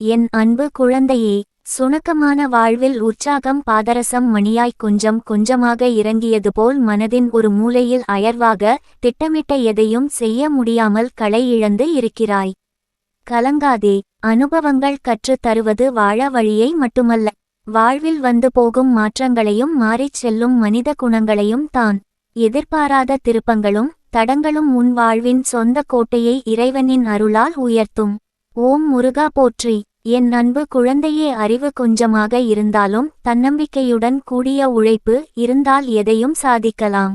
என் அன்பு குழந்தையே சுணக்கமான வாழ்வில் உற்சாகம் பாதரசம் மணியாய் கொஞ்சம் கொஞ்சமாக இறங்கியது போல் மனதின் ஒரு மூலையில் அயர்வாக திட்டமிட்ட எதையும் செய்ய முடியாமல் களை இழந்து இருக்கிறாய். கலங்காதே அனுபவங்கள் கற்றுத் தருவது வாழ வழியை மட்டுமல்ல வாழ்வில் வந்து போகும் மாற்றங்களையும் மாறிச் செல்லும் மனித குணங்களையும் தான். எதிர்பாராத திருப்பங்களும் தடங்களும் உன் வாழ்வின் சொந்த கோட்டையை இறைவனின் அருளால் உயர்த்தும். ஓம் முருகா போற்றி. என் அன்பு குழந்தையே அறிவு கொஞ்சமாக இருந்தாலும் தன்னம்பிக்கையுடன் கூடிய உழைப்பு இருந்தால் எதையும் சாதிக்கலாம்.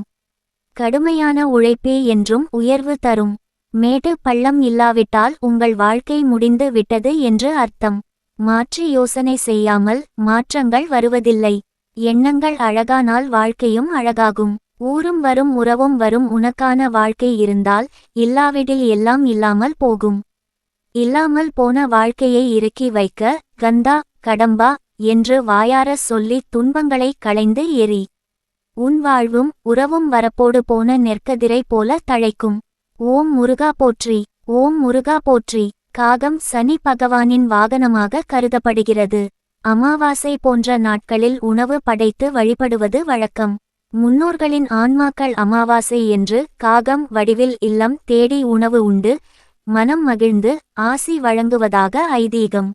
கடுமையான உழைப்பே என்றும் உயர்வு தரும். மேடு பள்ளம் இல்லாவிட்டால் உங்கள் வாழ்க்கை முடிந்து விட்டது என்று அர்த்தம். மாற்றி யோசனை செய்யாமல் மாற்றங்கள் வருவதில்லை. எண்ணங்கள் அழகானால் வாழ்க்கையும் அழகாகும். ஊரும் வரும் உறவும் வரும் உனக்கான வாழ்க்கை இருந்தால் இல்லாவிடில் எல்லாம் இல்லாமல் போகும். இல்லாமல் போன வாழ்க்கையை இறுக்கி வைக்க கந்தா கடம்பா என்று வாயார சொல்லி துன்பங்களை களைந்து எரி உன் வாழ்வும் உறவும் வரப்போடு போன நெற்கதிரை போல தழைக்கும். ஓம் முருகா போற்றி ஓம் முருகா போற்றி. காகம் சனி பகவானின் வாகனமாக கருதப்படுகிறது. அமாவாசை போன்ற நாட்களில் உணவு படைத்து வழிபடுவது வழக்கம். முன்னோர்களின் ஆன்மாக்கள் அமாவாசை என்று காகம் வடிவில் இல்லம் தேடி உணவு உண்டு. மனம் மகிழ்ந்து ஆசி வழங்குவதாக ஐதீகம்.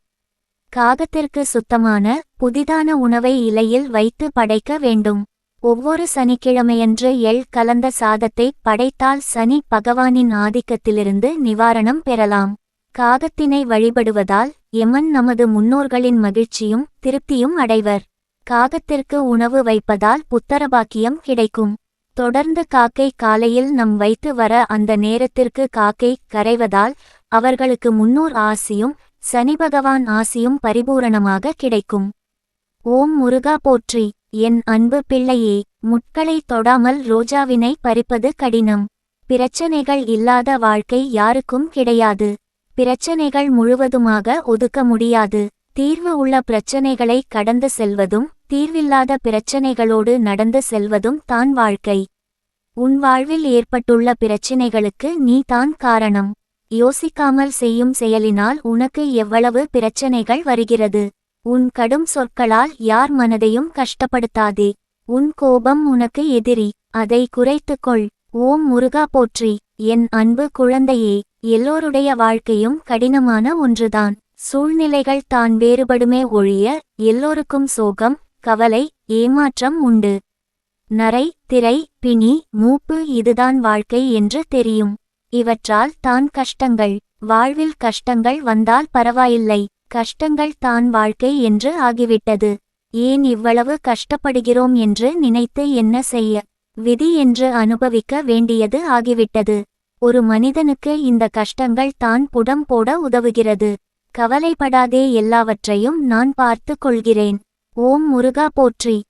காகத்திற்கு சுத்தமான புதிதான உணவை இலையில் வைத்து படைக்க வேண்டும். ஒவ்வொரு சனிக்கிழமையன்று எள் கலந்த சாதத்தை படைத்தால் சனி பகவானின் ஆதிக்கத்திலிருந்து நிவாரணம் பெறலாம். காகத்தினை வழிபடுவதால் எமன் நமது முன்னோர்களின் மகிழ்ச்சியும் திருப்தியும் அடைவர். காகத்திற்கு உணவு வைப்பதால் புத்தரபாக்கியம் கிடைக்கும். தொடர்ந்து காக்கை காலையில் நம் வைத்து வர அந்த நேரத்திற்கு காக்கை கரைவதால் அவர்களுக்கு முன்னோர் ஆசியும் சனி பகவான் ஆசியும் பரிபூரணமாக கிடைக்கும். ஓம் முருகா போற்றி. என் அன்பு பிள்ளையே முட்களை தொடாமல் ரோஜாவினை பறிப்பது கடினம். பிரச்சனைகள் இல்லாத வாழ்க்கை யாருக்கும் கிடையாது. பிரச்சனைகள் முழுவதுமாக ஒதுக்க முடியாது. தீர்வு உள்ள பிரச்சனைகளை கடந்து செல்வதும் தீர்வில்லாத பிரச்சனைகளோடு நடந்து செல்வதும் தான் வாழ்க்கை. உன் வாழ்வில் ஏற்பட்டுள்ள பிரச்சினைகளுக்கு நீ தான் காரணம். யோசிக்காமல் செய்யும் செயலினால் உனக்கு எவ்வளவு பிரச்சனைகள் வருகிறது. உன் கடும் சொற்களால் யார் மனதையும் கஷ்டப்படுத்தாதே. உன் கோபம் உனக்கு எதிரி. அதை குறைத்துக்கொள் ஓம் முருகா போற்றி. என் அன்பு குழந்தையே எல்லோருடைய வாழ்க்கையும் கடினமான ஒன்றுதான். சூழ்நிலைகள் தான் வேறுபடுமே ஒழிய எல்லோருக்கும் சோகம் கவலை ஏமாற்றம் உண்டு. நரை திரை பிணி மூப்பு இதுதான் வாழ்க்கை என்று தெரியும். இவற்றால் தான் கஷ்டங்கள் வாழ்வில் கஷ்டங்கள் வந்தால் பரவாயில்லை கஷ்டங்கள் தான் வாழ்க்கை என்று ஆகிவிட்டது. ஏன் இவ்வளவு கஷ்டப்படுகிறோம் என்று நினைத்து என்ன செய்ய விதி என்று அனுபவிக்க வேண்டியது ஆகிவிட்டது. ஒரு மனிதனுக்கு இந்த கஷ்டங்கள் தான் புடம் போட உதவுகிறது. கவலைப்படாதே எல்லாவற்றையும் நான் பார்த்து கொள்கிறேன். ஓம் முருகா போற்றி.